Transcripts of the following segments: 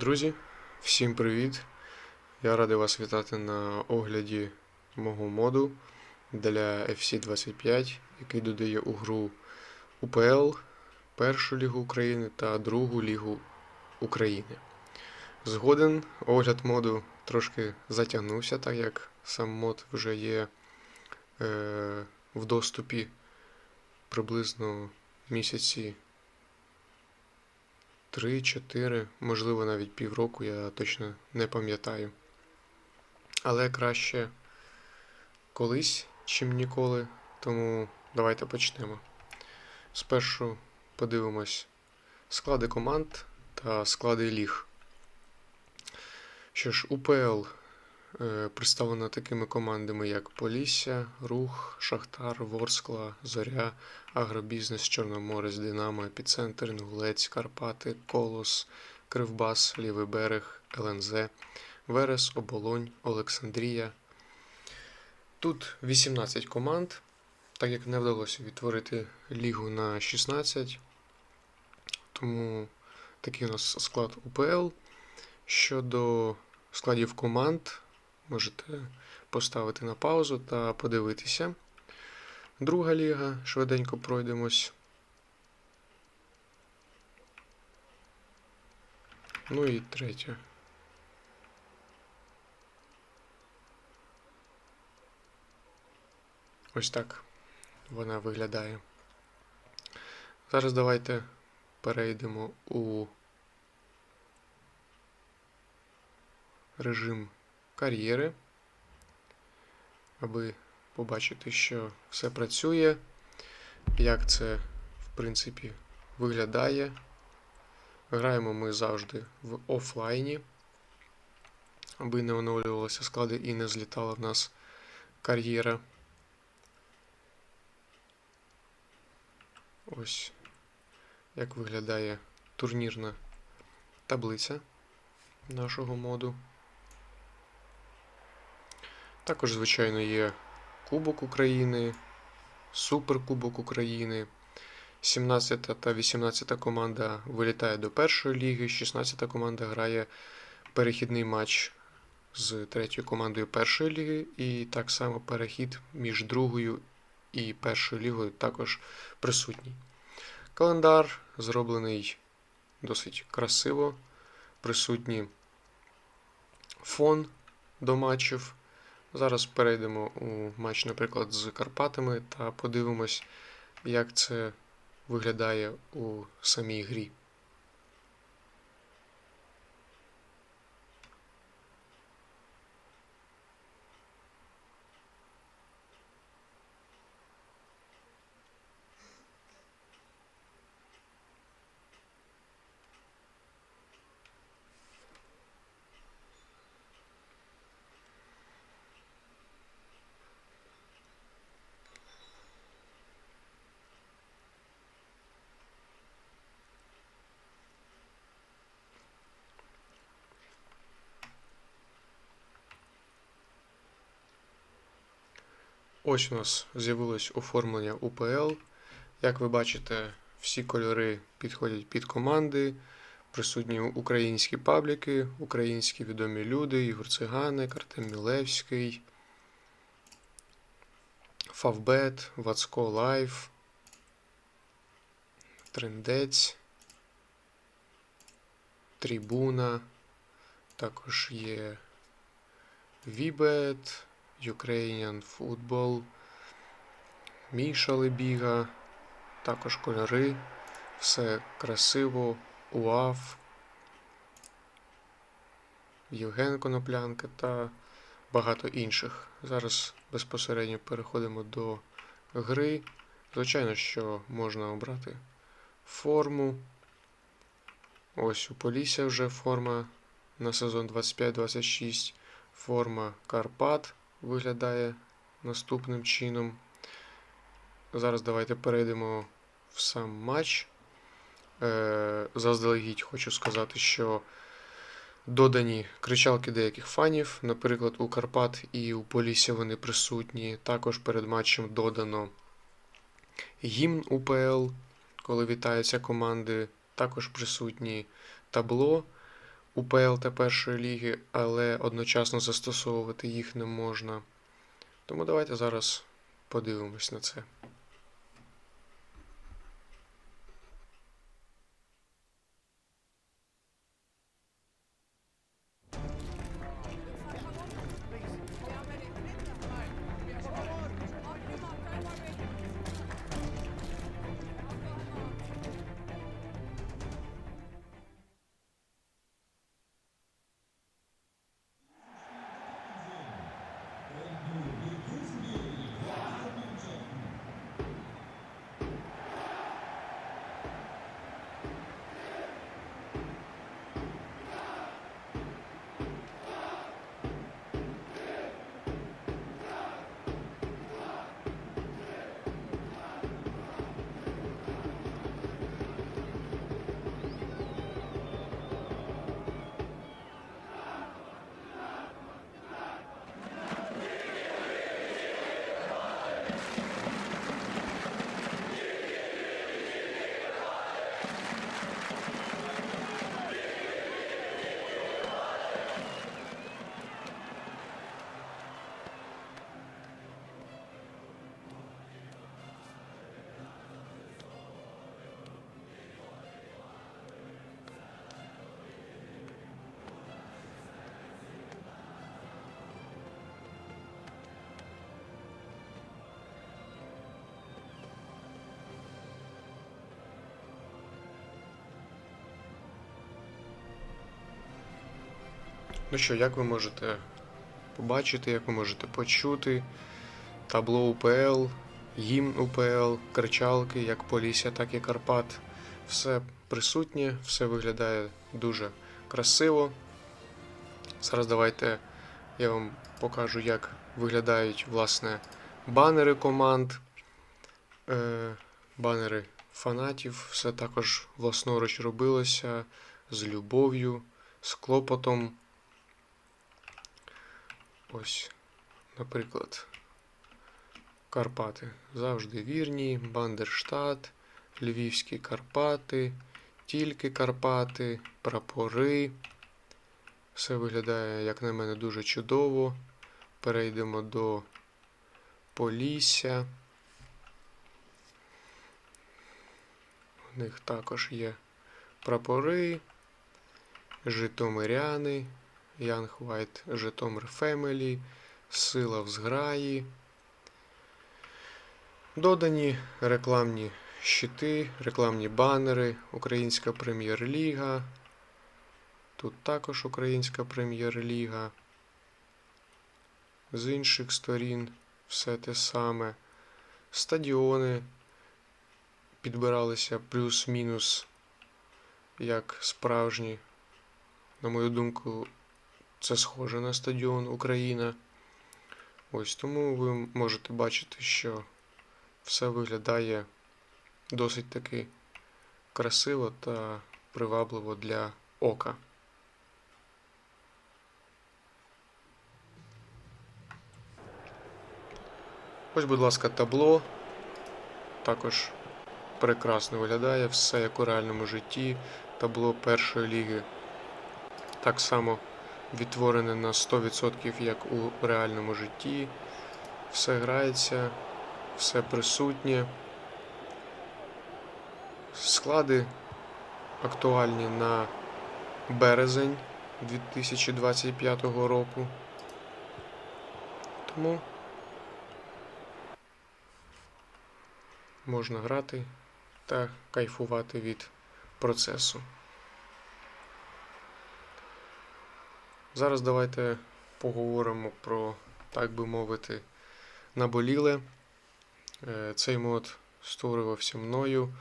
Друзі, всім привіт! Я радий вас вітати на огляді мого моду для FC25, який додає у гру УПЛ, Першу Лігу України та Другу Лігу України. Згоден, огляд моду трошки затягнувся, так як сам мод вже є е, в доступі приблизно місяці 3-4, можливо, навіть півроку, я точно не пам'ятаю. Але краще колись, чим ніколи. Тому давайте почнемо. Спершу подивимось склади команд та склади ліг. Що ж, УПЛ представлена такими командами, як Полісся, Рух, Шахтар, Ворскла, Зоря, Агробізнес, Чорноморець, Динамо, Епіцентр, Інгулець, Карпати, Колос, Кривбас, Лівий берег, ЛНЗ, Верес, Оболонь, Олександрія. Тут 18 команд, так як не вдалося відтворити лігу на 16. Тому такий у нас склад УПЛ. Щодо складів команд, можете поставити на паузу та подивитися. Друга ліга, швиденько пройдемось. Ну і третя. Ось так вона виглядає. Зараз давайте перейдемо у режим кар'єри, аби побачити, що все працює, як це, в принципі, виглядає. Граємо ми завжди в офлайні, аби не оновлювалися склади і не злітала в нас кар'єра. Ось як виглядає турнірна таблиця нашого моду. Також, звичайно, є Кубок України, Суперкубок України. 17 та 18 команда вилітає до першої ліги, 16 команда грає перехідний матч з третьою командою першої ліги, і так само перехід між другою і першою лігою також присутній. Календар зроблений досить красиво, присутній фон до матчів. Зараз перейдемо у матч, наприклад, з Карпатами та подивимось, як це виглядає у самій грі. Ось у нас з'явилось оформлення УПЛ. Як ви бачите, всі кольори підходять під команди. Присутні українські пабліки, українські відомі люди, Ігор Циганик, Артем Мілевський, Фавбет, Вацко Лайф, Трендець, Трибуна. Також є Вібет, Ukrainian Football, Міша Лебіга, також кольори, все красиво, УАФ, Євген Коноплянка та багато інших. Зараз безпосередньо переходимо до гри. Звичайно, що можна обрати форму. Ось у Полісся вже форма на сезон 25-26, форма Карпат виглядає наступним чином. Зараз давайте перейдемо в сам матч. Е, Заздалегідь хочу сказати, що додані кричалки деяких фанів. Наприклад, у Карпат і у Полісся вони присутні. Також перед матчем додано гімн УПЛ, коли вітаються команди. Також присутні табло УПЛ та першої ліги, але одночасно застосовувати їх не можна. Тому давайте зараз подивимось на це. Ну що, як ви можете побачити, як ви можете почути табло УПЛ, гімн УПЛ, кричалки, як Полісся, так і Карпат. Все присутнє, все виглядає дуже красиво. Зараз давайте я вам покажу, як виглядають власне банери команд, е, банери фанатів. Все також власноруч робилося з любов'ю, з клопотом. Ось, наприклад, Карпати завжди вірні, Бандерштат, Львівські Карпати, тільки Карпати, прапори. Все виглядає, як на мене, дуже чудово. Перейдемо до Полісся. У них також є прапори, Житомиряни. Young White Житомир Family, Сила в зграї. Додані рекламні щити, рекламні банери, Українська прем'єр-ліга. Тут також Українська прем'єр-ліга. З інших сторін все те саме. Стадіони підбиралися плюс-мінус як справжні. На мою думку, це схоже на стадіон Україна. Ось тому ви можете бачити, що все виглядає досить таки красиво та привабливо для ока. Ось, будь ласка, табло. Також прекрасно виглядає все як у реальному житті. Табло першої ліги. Так само відтворене на 100% як у реальному житті. Все грається, все присутнє. Склади актуальні на березень 2025 року. Тому можна грати та кайфувати від процесу. Зараз давайте поговоримо про, так би мовити, наболіле. Е, Цей мод створювався мною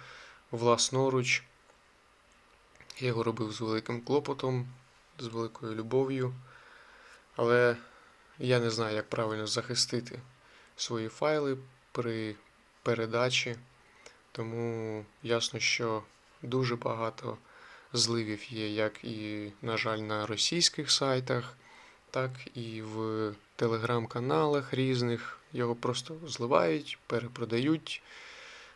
власноруч. Я його робив з великим клопотом, з великою любов'ю. Але я не знаю, як правильно захистити свої файли при передачі. Тому ясно, що дуже багато зливів є як і, на жаль, на російських сайтах, так і в телеграм-каналах різних. Його просто зливають, перепродають.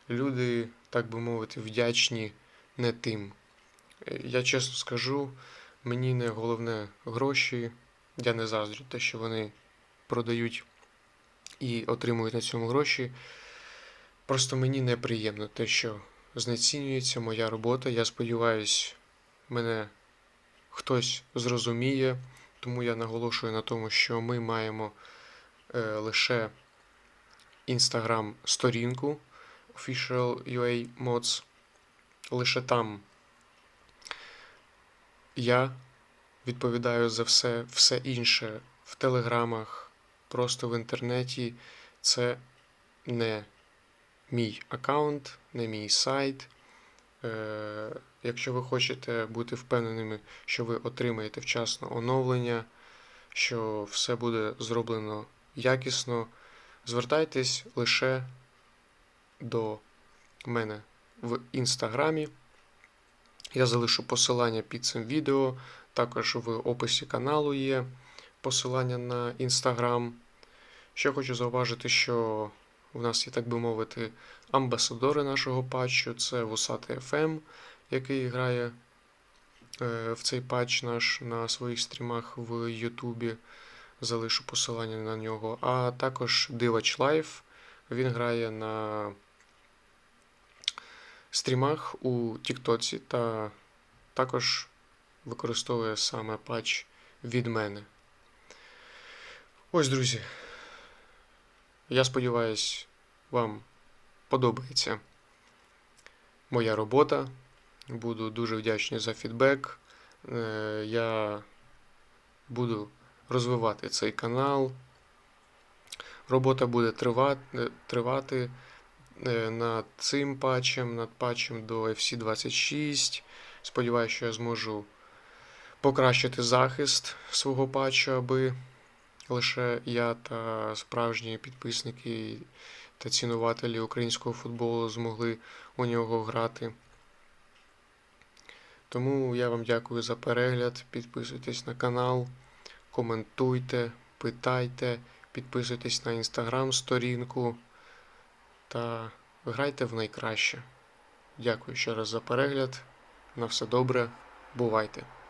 Люди, так би мовити, вдячні не тим. Е, Я чесно скажу, Мені не головне гроші. Я не заздрю те, що вони продають і отримують на цьому гроші. Просто мені неприємно те, що знецінюється моя робота. Я сподіваюся, мене хтось зрозуміє, тому я наголошую на тому, що ми маємо е, лише інстаграм сторінку Official UA Mods. Лише там я відповідаю за все, все інше в телеграмах, просто в інтернеті. Це не мій аккаунт, не мій сайт. Е, якщо ви хочете бути впевненими, що ви отримаєте вчасно оновлення, що все буде зроблено якісно, звертайтесь лише до мене в інстаграмі. Я залишу посилання під цим відео. Також в описі каналу є посилання на інстаграм. Ще хочу зауважити, що в нас є, так би мовити, амбасадори нашого патчу. Це Вусатий FM, який грає е, в цей патч наш на своїх стрімах в Ютубі. Залишу посилання на нього. А також Дивач Лайф. Він грає на стрімах у Тіктоці та також використовує саме патч від мене. Ось, друзі. Я сподіваюся, вам подобається моя робота. Буду дуже вдячний за фідбек. Е, Я буду розвивати цей канал. Робота буде тривати, тривати е, над цим патчем, над патчем до FC26. Сподіваюся, що я зможу покращити захист свого патчу, аби лише я та справжні підписники та цінувателі українського футболу змогли у нього грати. Тому я вам дякую за перегляд. Підписуйтесь на канал, коментуйте, питайте, підписуйтесь на інстаграм сторінку та грайте в найкраще. Дякую ще раз за перегляд. На все добре. Бувайте!